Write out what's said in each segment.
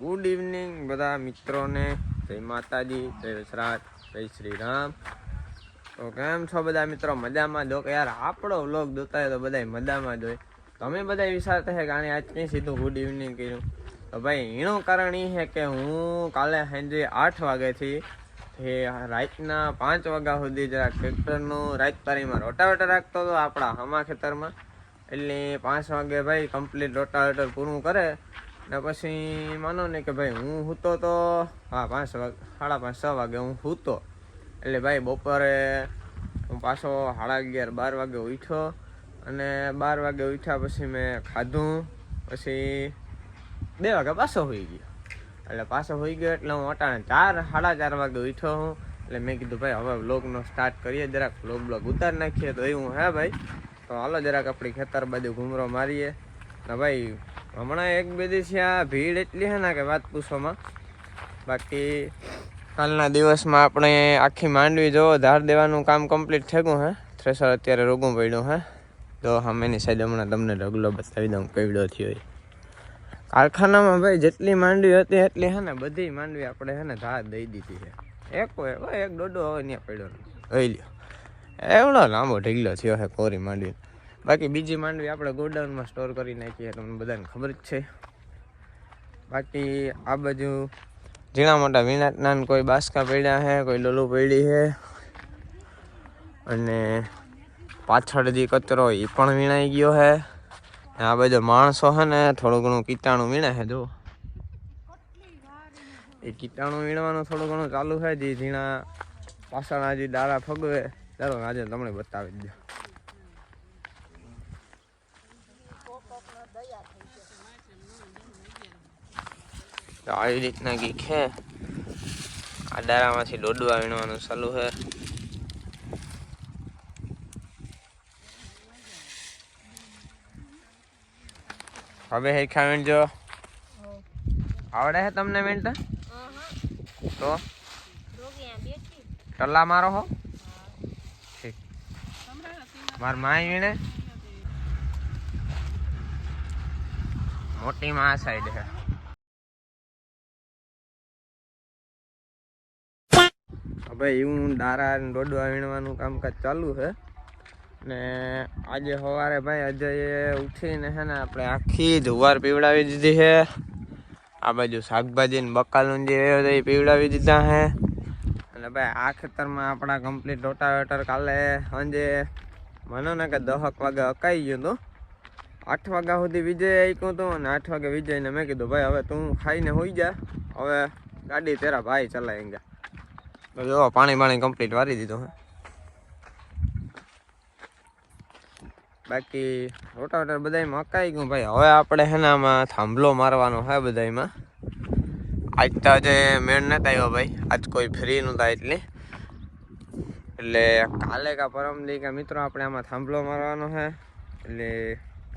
Good evening બધા મિત્રોને. જય માતાજી, જય વસરાજ જય શ્રી રામ તો કેમ છો બધા મિત્રો? મજામાં? જો કે યાર, આપણો વ્લોગ જોતા હોય તો બધા મજામાં જ તમે બધા વિચારતા છે કે આને આજ કંઈ સીધું ગુડ ઇવનિંગ કર્યું. તો ભાઈ, એનું કારણ એ છે કે હું કાલે સાંજે આઠ વાગ્યાથી એ રાતના પાંચ વાગ્યા સુધી જરા રાત પારીમાં રોટાવેટર રાખતો હતો આપણા હમા ખેતરમાં. એટલે પાંચ વાગે ભાઈ કમ્પ્લીટ રોટાવેટર પૂરું કરે. ને પછી માનો ને કે ભાઈ હું સૂતો તો હા, પાંચ વાગે, સાડા પાંચ, છ વાગે હું સૂતો એટલે ભાઈ બપોરે હું પાછો સાડા અગિયાર, બાર વાગે ઉઠ્યો અને બાર વાગે ઉઠ્યા પછી મેં ખાધું. પછી બે વાગે પાછો હોઈ ગયો. એટલે પાછો હોઈ ગયો એટલે હું અટાણે ચાર, સાડા ચાર વાગે ઉઠ્યો હું. એટલે મેં કીધું ભાઈ હવે વ્લોગનો સ્ટાર્ટ કરીએ, જરાક વ્લોગ બ્લોગ ઉતારી નાખીએ તો એવું હે ભાઈ. તો હાલો જરાક આપણી ખેતર બાજુ ઘૂમરો મારીએ. ને ભાઈ હમણાં એક બે દિવસે આ ભીડ એટલી છે ને કે વાત પૂછવામાં. બાકી કાલના દિવસમાં આપણે આખી માંડવી જો ધાર દેવાનું કામ કમ્પ્લીટ થઈ ગયું હે. થ્રેસર અત્યારે રોગું પડ્યું હે. તો સામેની સાઈડ હમણાં તમને ઢગલો બતાવી દઉં, કેવડો થયો એ. કારખાનામાં ભાઈ જેટલી માંડવી હતી એટલી હે ને બધી માંડવી આપણે હે ને ધાર દઈ દીધી છે એક હોય હોય એક દોડો હવે ત્યાં પડ્યો. લઈ લ્યો. એવડો લાંબો ઢગલો થયો હે કોરી માંડવી બાકી બીજી માંડવી આપણે ગોડાઉનમાં સ્ટોર કરી નાખીએ તમને બધાને ખબર જ છે. બાકી આ બાજુ ઝીણા મોટા વીણાટના કોઈ બાસકા પડ્યા છે કોઈ લોલું પડી છે અને પાછળ જે કચરો એ પણ વીણાઈ ગયો છે આ બાજુ માણસો છે ને, થોડું ઘણું કીટાણું વીણે છે જો એ કીટાણું વીણવાનું થોડું ઘણું ચાલુ છે જે ઝીણા પાછળ જે દારા ફગવે, ચાલો આજે તમને બતાવી દો આવી રીતના ગીક છે આ ડારામાંથી દોડવા વીણવાનું ચાલુ છે. હવે હેખા વીણજો. આવડે છે તમને વીણતા? તો? ટલ્લા મારો હો. ઠીક. માર માય વીણે? મોટી માં આ સાઈડ છે. હવે એવું દારા ડોડવા વીણવાનું કામકાજ ચાલુ છે. ને આજે સવારે ભાઈ અજયે ઉઠીને છે ને આપણે આખી જુવાર પીવડાવી દીધી છે. આ બાજુ શાકભાજી ને બકાલું જે પીવડાવી દીધા છે. અને ભાઈ, આ ખેતરમાં આપણા કમ્પ્લીટ રોટાવેટર કાલે સાંજે મને ને કે દહક વાગે અકાઈ ગયું હતું. આઠ વાગ્યા સુધી વિજય આઈક્યું હતું અને આઠ વાગે વિજયને મેં કીધું, ભાઈ, હવે તું ખાઈને હોઈ જા. હવે ગાડી તેરા ભાઈ ચલાવી તો જો, પાણી પાણી કમ્પ્લીટ વારી દીધું હે. બાકી રોટાવેટર બધાયમાં અકાઈ ગયું ભાઈ. હવે આપણે હે ને આમાં થાંભલો મારવાનો છે બધામાં આજ તો આજે મેળ નતા આવ્યો ભાઈ. આજ કોઈ ફ્રી નહોતા એટલે. એટલે કાલે કા પરમ દી કે મિત્રો આપણે આમાં થાંભલો મારવાનો છે એટલે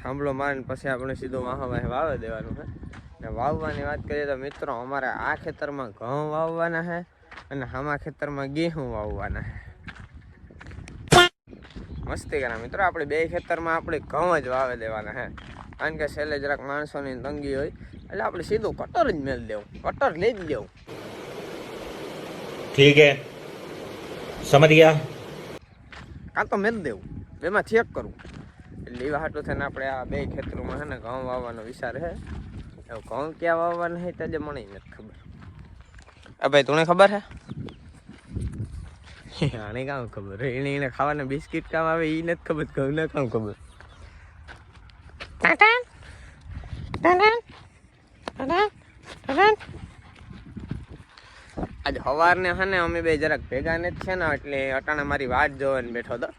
થાંભલો મારીને પછી આપણે સીધો વાહવા વાવે દેવાનું છે ને વાવવાની વાત કરીએ તો મિત્રો અમારે આ ખેતરમાં ઘઉં વાવવાના છે અને હામા ખેતરમાં ગેહું વાવવાના મસ્તી કરા. મિત્રો આપણે બે ખેતરમાં આપણે ઘઉં જ વાવે દેવાના હે. કારણ કે છેલ્લે જરાક માણસોની તંગી હોય. એટલે આપણે સીધું કટર જ મેળ દેવું. કટર લઈ જ લેવું ઠીક હે. સમજ ગયા? કાં તો મેળ દેવું. બેમાં ચેક કરું. એટલે એવા હાટું થઈને આપણે આ બે ખેતરોમાં હે ને ઘઉં વાવવાનો વિચાર હે. ઘઉં ક્યાં વાવવાના હે તે મને નથી ખબર. ભાઈ તુને ખબર હે? આને કામ ખબર એને એને ખાવાના બિસ્કિટ કામ આવે એ નથી ખબર ઘઉંને કામ ખબર. આજ સવારને હે ને અમે બે જરાક ભેગા નથી છે ને એટલે અટાણે મારી વાત જોવાને બેઠો હતો.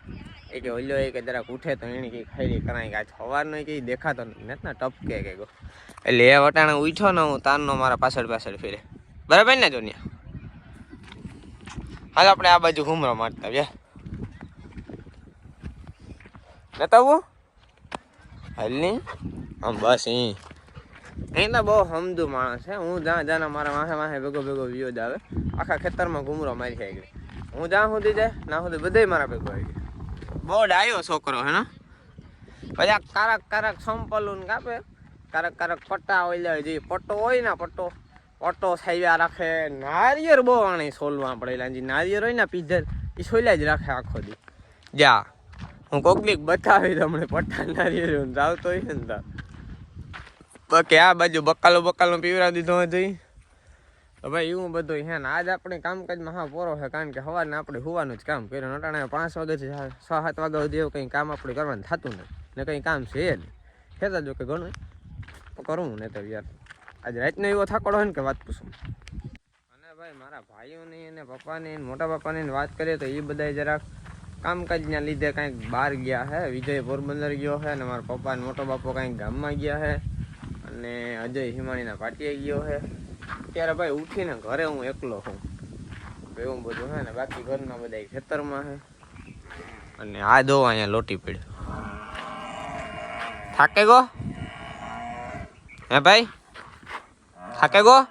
એ કે ઓલ્યો એ કે જરાક ઉઠે તો એને કંઈ ખાઈ કરાય કે આજ સવારનો કંઈ દેખાતો નથી ને ટપકે કે ગો એટલે એ અટાણે ઉઠ્યો ને હું તારનો મારા પાછળ પાછળ ફેરે બરાબર ને જોનિયા હાલ આપણે આ બાજુ ઘૂમરો મારતા વ્યા નતાવું આવું. હાલની? આમ બસ અહીં અહીં તો બહુ સમજુ માણસ છે. હું જ્યાં જ્યાં મારા માથે માથે ભેગો ભેગો વ્યૂ જ આવે. આખા ખેતરમાં ઘૂમરો મારી ખાઈ ગઈ હું જ્યાં સુધી જાય ના સુધી બધે મારા ભેગો આવી ગયો. બહુ ડાયો છોકરો હે ને? પછી આ કારક કારક સંપલું કાપે. કારક કારક પટ્ટા હોય જે પટ્ટો હોય ને પટ્ટો. ઓટો સાઈવ્યા રાખે નારિયેર બહુ આણે સોલવા પડેલા જે નારિયેર હોય ને પીધર એ સોલ્યા જ રાખે આખો દી. જા, હું કોકલીક બતાવી તમને પટ્ટા નારિયેર આવતો હોય ને તાર. બાકી આ બાજુ બકાલો બકાલો પીવરા દીધો હતી તો ભાઈ એવું બધું હે ને, આજ આપણે કામકાજમાં હા પોરો છે, કારણ કે સવારને આપણે હોવાનું જ કામ કર્યું અટાણે પાંચ વાગ્યાથી છ સાત વાગ્યા સુધી એવું કંઈ કામ આપણે કરવાનું થતું નથી, ને કંઈ કામ છે જ ખેતા જો કે ઘણું, તો કરવું ને તો યાર. આજે રાતનો એવો થાકડો હોય ને કે વાત પૂછું. અને ભાઈ, મારા ભાઈઓની અને પપ્પાની મોટા પપ્પાની વાત કરીએ તો એ બધા જરાક કામકાજના લીધે કાંઈક બહાર ગયા છે વિજય પોરબંદર ગયો છે અને મારા પપ્પા મોટો બાપો કાંઈક ગામમાં ગયા છે અને અજય હિમાણીના પાટીએ ગયો છે ત્યારે ભાઈ ઉઠીને ઘરે હું એકલો છું એવું બધું છે ને બાકી ઘરના બધા ખેતરમાં છે અને આ દો અહીંયા લોટી પીડ થાકે ગો? હે ભાઈ? 好狗狗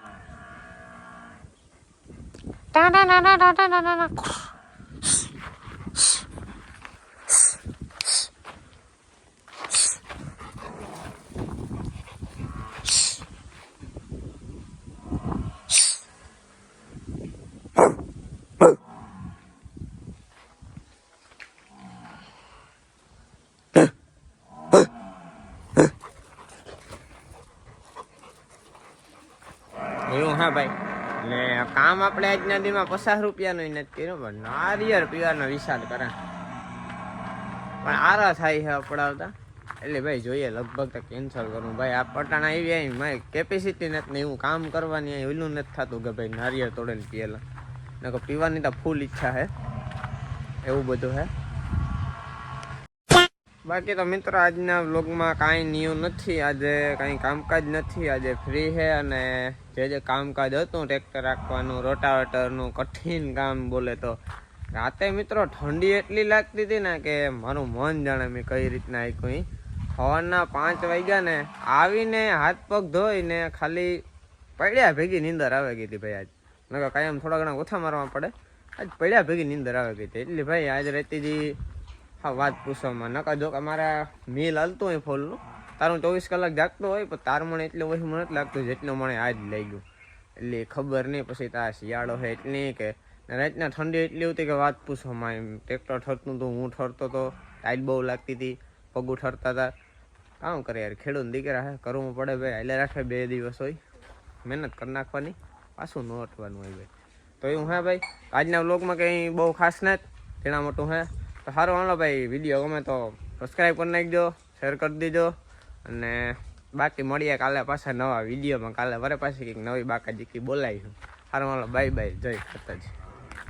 ભાઈ. ને કામ આપણે આજના દીમાં પચાસ રૂપિયાનું નથી કર્યું, પણ નારિયેળ પીવાનો વિશાલ કરે. પણ આરા થાય છે અપડાવતા. એટલે ભાઈ જોઈએ, લગભગ તો કેન્સલ કરવું ભાઈ, આ પટાણા આવી આવી મારી કેપેસિટી નથી ને એવું કામ કરવાની અહીં ઓલું નથી થતું કે ભાઈ નારિયેળ તોડેને પીએલા ને પીવાની તો ફૂલ ઈચ્છા છે. એવું બધું હે બાકી તો મિત્રો આજના વ્લોગમાં કાંઈ ન્યૂ નથી. આજે કાંઈ કામકાજ નથી. આજે ફ્રી છે અને જે જે કામકાજ હતું ટ્રેક્ટર રાખવાનું રોટાવેટરનું કઠિન કામ બોલે તો. રાતે મિત્રો ઠંડી એટલી લાગતી હતી ને કે મારું મન જાણે મેં કઈ રીતના આપ્યું સવારના પાંચ વાગ્યા ને આવીને હાથ પગ ધોઈને ખાલી પડ્યા ભેગી નીંદર આવે ગઈ હતી ભાઈ આજ. નકર કાયમ થોડા ઘણા ઓછા મારવા પડે. આજ પડ્યા ભેગી નીંદર આવે ગઈ હતી. એટલે ભાઈ આજ રાતેથી હા, વાત પૂછવામાં નકા જો કે મારા મિલ હલતું હોય ફોલનું. તારું ચોવીસ કલાક જાગતો હોય, પણ તાર મને એટલે ઓછું નથી લાગતું જેટલું મને આજ લાગ્યું. એટલે ખબર નહીં, પછી તાર શિયાળો છે એટલી કે. રાતના ઠંડી એટલી હતી કે વાત પૂછવામાં એમ. ટ્રેક્ટર ઠરતું હતું, હું ઠરતો હતો ટાઈટ બહુ લાગતી હતી, પગું ઠરતા હતા. કામ કરે યાર ખેડૂત દીકરા હે, કરવું પડે ભાઈ એટલે રાખે બે દિવસ હોય. મહેનત કરી નાખવાની, પાછું ન અટવાનું હોય ભાઈ. તો એવું હે ભાઈ, આજના વ્લોગમાં કંઈ બહુ ખાસ નથી, તેના મોટું હે તો સારું, હાલો ભાઈ વીડિયો ગમે તો સબસ્ક્રાઈબ કરી નાખજો શેર કરી દેજો. અને બાકી મળીએ કાલે પાછા નવા વિડીયોમાં કાલે વરે પાછી કંઈક નવી બાકાજી બોલાવીશું. સારું હાલો બાય બાય જય ખતરજી